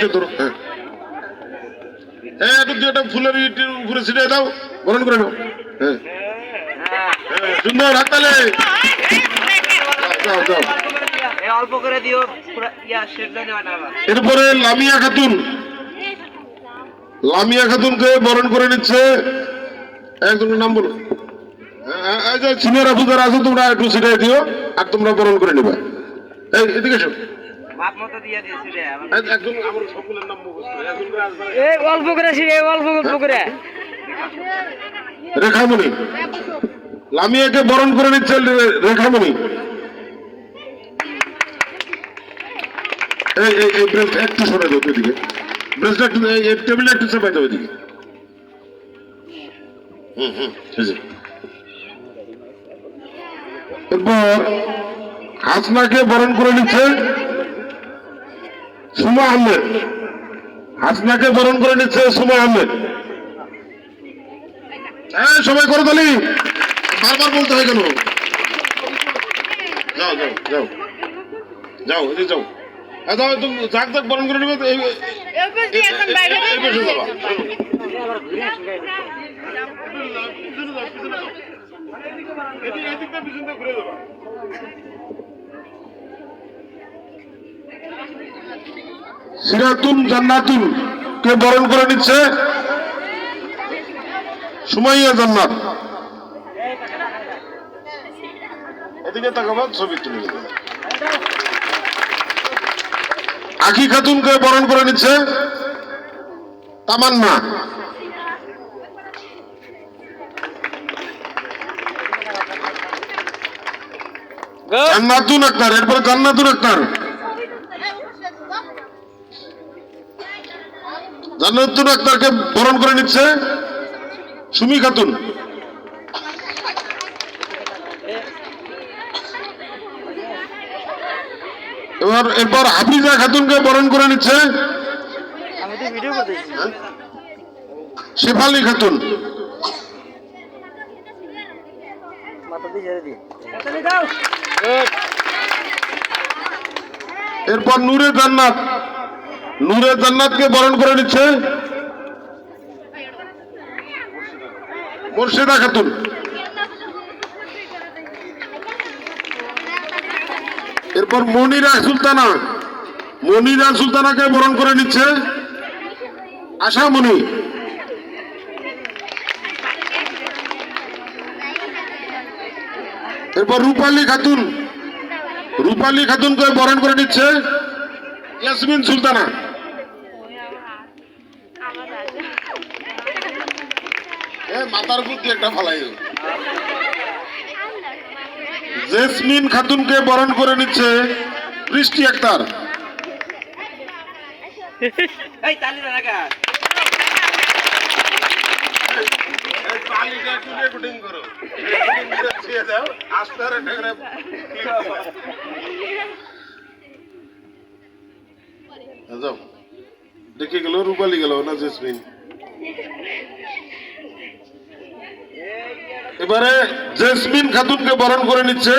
হাতে ধরো। হ্যাঁ। হ্যাঁ একটু ফুলের ইটের উপরে ছিটিয়ে দাও। বরণ করে নাও। হ্যাঁ। হ্যাঁ, সুন্দর হাততালে যাও যাও। অল্প করে দিও পুরা শেডটা নেওয়া না আবার। এরপরে লামিয়া খাতুন। লামিয়া খাতুনকে বরণ করে নিচ্ছে। একজনের নাম বলো। হ্যাঁ, এই যে সিনিয়র অফিসার আছে তোমরা একটু ছিটাই দিও আর তোমরা বরণ করে নিবা। এই এদিকে এসো। এই করে এ অল্প অল্প অল্প করে। রেখামণি। লামিয়াকে বরণ করে নিচ্ছে রেখামণি। এই এই এই ব্রেস্ট একটু সরে দাও ওইদিকে। ব্রেস্টটা একটু এই এই টেবিলটা একটু চেপাই দাও ওইদিকে। হুম হুম ঠিক আছে এরপর হাসনাকে বরণ করে নিচ্ছে সুমা আহমেদ। হাসনাকে বরণ করে নিচ্ছে সুমা আহমেদ। হ্যাঁ সবাই করো তালি। বারবার বলতে হয় কেন? যাও যাও যাও। যাও এদিকে যাও। আ, যাও তুমি যাক যাক বরণ করে নেবে। এদিকে- পিছন ঘুরে যাবা। সিরাতুন জান্নাতুন কে বরণ করে নিচ্ছে? সুমাইয়া জান্নাত। এদিকে তাকাবা ছবি তুলে আখি খাতুনকে বরণ করে নিচ্ছে তামান্না। জান্নাতুন আক্তার এরপরে জান্নাতুন আক্তার। জান্নাতুন আক্তারকে বরণ করে নিচ্ছে। সুমি খাতুন। এবার এরপর হাফিজা খাতুনকে বরণ করে নিচ্ছে। করতেছি শেফালি খাতুন। এরপর নূরে জান্নাত। নূরে জান্নাতকে বরণ করে নিচ্ছে। মুর্শিদা খাতুন। এরপর মনিরা সুলতানা। মনিরা সুলতানাকে বরণ করে নিচ্ছে। আশামণি। এরপর রূপালী খাতুন। রূপালী খাতুনকে বরণ করে নিচ্ছে। ইয়াসমিন সুলতানা। মাথার বুদ্ধি একটা ফালাই জেসমিন খাতুনকে বরণ করে নিচ্ছে বৃষ্টি আক্তার। যাও। দেখে গেল রূপালি গেল না জেসমিন? এবারে জেসমিন খাতুনকে বরণ করে নিচ্ছে।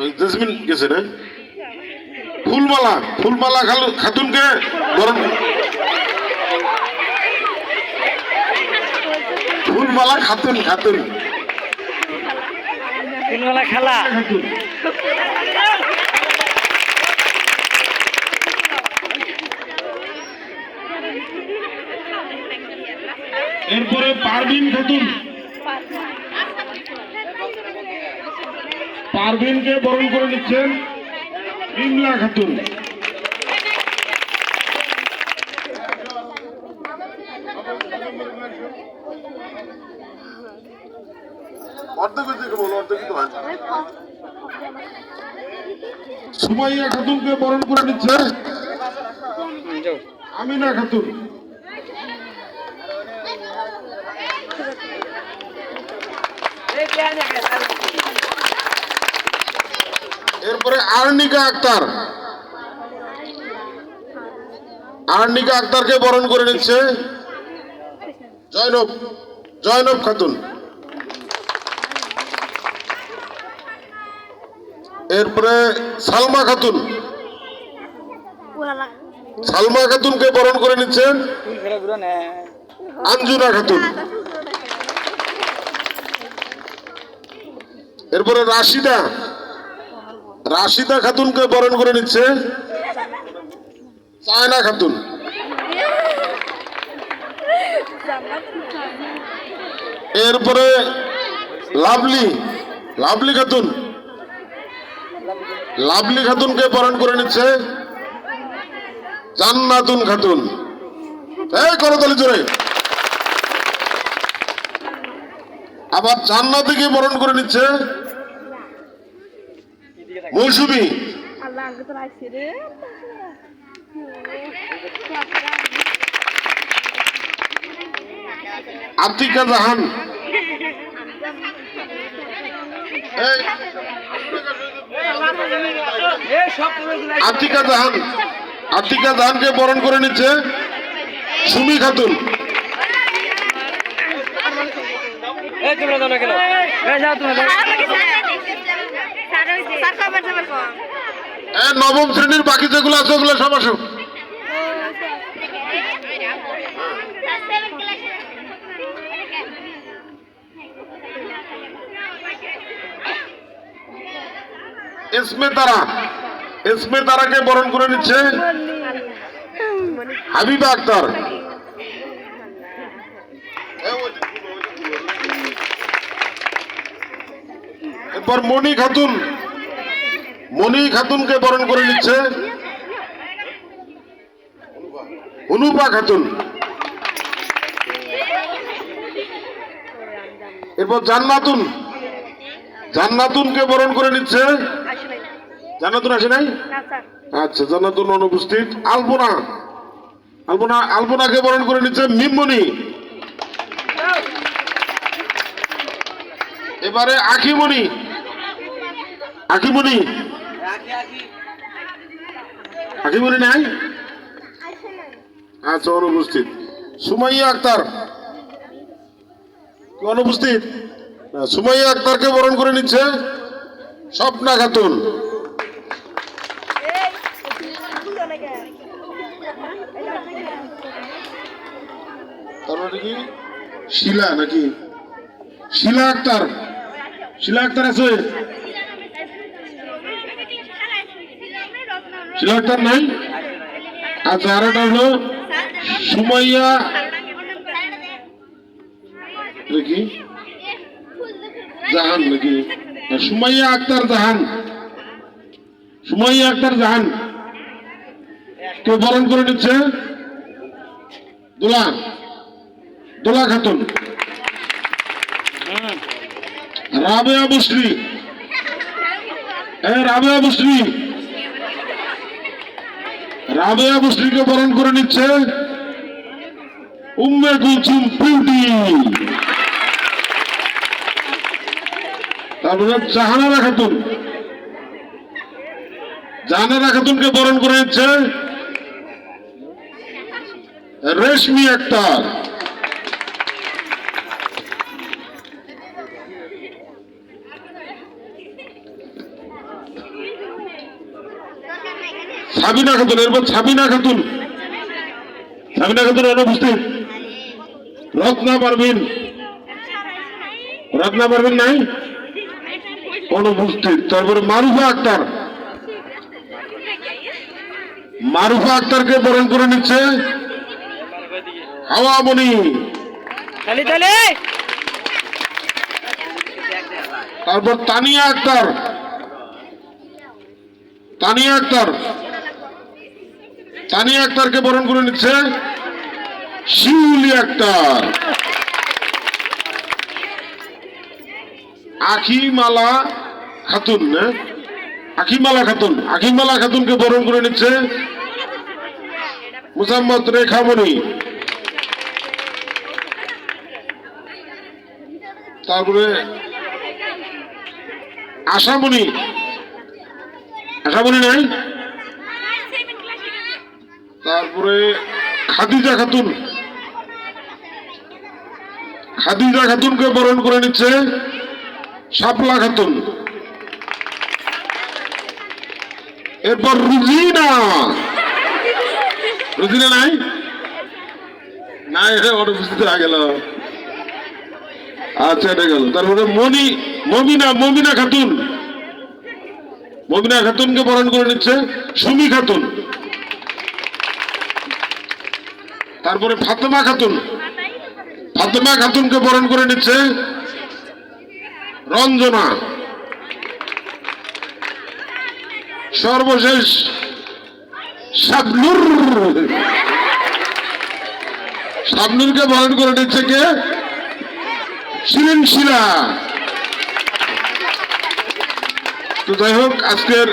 ওই জেসমিন গেছে না? ফুলমালা ফুলমালা খাতুনকে বরণ ফুলমালা খাতুন খাতুন। তিনবেলা খেলা খাতুন এরপরে পারবিন খাতুন। পারভিনকে বরণ করে নিচ্ছেন বিমলা খাতুন। সুমাইয়া খাতুনকে বরণ করে নিচ্ছে। আমিনা খাতুন। এরপরে আর্নিকা আক্তার। আর্নিকা আক্তারকে বরণ করে নিচ্ছে জয়নব জয়নব খাতুন। এরপরে সালমা খাতুন। সালমা খাতুনকে বরণ করে নিচ্ছেন আঞ্জুনা খাতুন। এরপরে রাশিদা। রাশিদা খাতুনকে বরণ করে নিচ্ছে। চায়না খাতুন। এরপরে লাভলি। লাভলি খাতুন। লাভলি খাতুনকে বরণ করে নিচ্ছে। জান্নাতুন খাতুন। এই করতালি জোরে। আবার জান্নাতিকে বরণ করে নিচ্ছে মৌসুমি। আতিকা জাহান। আতিকা জাহান। আতিকা জাহানকে বরণ করে নিচ্ছে সুমি খাতুন। এই তোমরা দাও না কেন? এই যাও তোমরা নবম শ্রেণির বাকি যেগুলো আছে, ওগুলো সব আসো। এসমে তারা এসমে তারাকে বরণ করে নিচ্ছে হাবিবা আক্তার। এরপর মণি খাতুন। মণি খাতুনকে বরণ করে নিচ্ছে। অনুপা খাতুন। এরপর জান্নাতুন। জান্নাতুনকে বরণ করে নিচ্ছে। জান্নাতুন আসে নাই? আচ্ছা জান্নাতুন অনুপস্থিত। আলপনা। আলপনা, আলপনাকে বরণ করে নিচ্ছে মিমনি এবারে আখিমণি রাখি রাখি নাই? আচ্ছা অনুপস্থিত। সুমাইয়া আক্তার। অনুপস্থিত? সুমাইয়া আক্তারকে বরণ করে নিচ্ছে স্বপ্না খাতুন। তারপরে কি? শিলা নাকি? শিলা আক্তার। শিলা আক্তার আছে? শিলা নাই আচ্ছা আর একটা হলো সুমাইয়া নাকি জাহান নাকি সুমাইয়া আক্তার জাহান সুমাইয়া আক্তার জাহান কে বরণ করে নিচ্ছে দোলা দোলা খাতুন রাবেয়া মুসরি এ রাবেয়া মুসরি রাবেয়া মুসরিকে বরণ করে নিচ্ছে। উম্মে পিউটি তারপরে বরণ করে নিচ্ছে রেশমি আক্তার। সাবিনা খাতুন এরপর সাবিনা খাতুন। সাবিনা খাতুন অনুপস্থিত রত্না পারভিন। রত্না পারভিন নাই? অনুপস্থিত তারপরে মারুফা আক্তার। মারুফা আক্তারকে বরণ করে নিচ্ছে হাওয়া মনি তালি তালি! তারপর তানিয়া আক্তার। তানিয়া আক্তার। তানিয়া আক্তারকে বরণ করে নিচ্ছে শিউলি আক্তার। আখিমালা খাতুন আখিমালা খাতুন, আখিমালা খাতুনকে বরণ করে নিচ্ছে মুসাম্মদ রেখামণি। তারপরে আশামণি। আশামণি নাই? তারপরে খাদিজা খাতুন। খাদিজা খাতুনকে বরণ করে নিচ্ছে শাপলা খাতুন। এরপর রুজিনা। রুজিনা নাই? নাই অনুপস্থিত হয়ে গেল আচ্ছা এটা গেল। তারপরে মনি, মমিনা মমিনা খাতুন। মমিনা খাতুনকে বরণ করে নিচ্ছে সুমি খাতুন। তারপরে ফাতেমা খাতুন। ফাতেমা খাতুনকে বরণ করে নিচ্ছে রঞ্জনা। সর্বশেষ শাবনুর। শাবনুরকে বরণ করে নিচ্ছে কে? শিরিন শিলা। তো যাই হোক, আজকের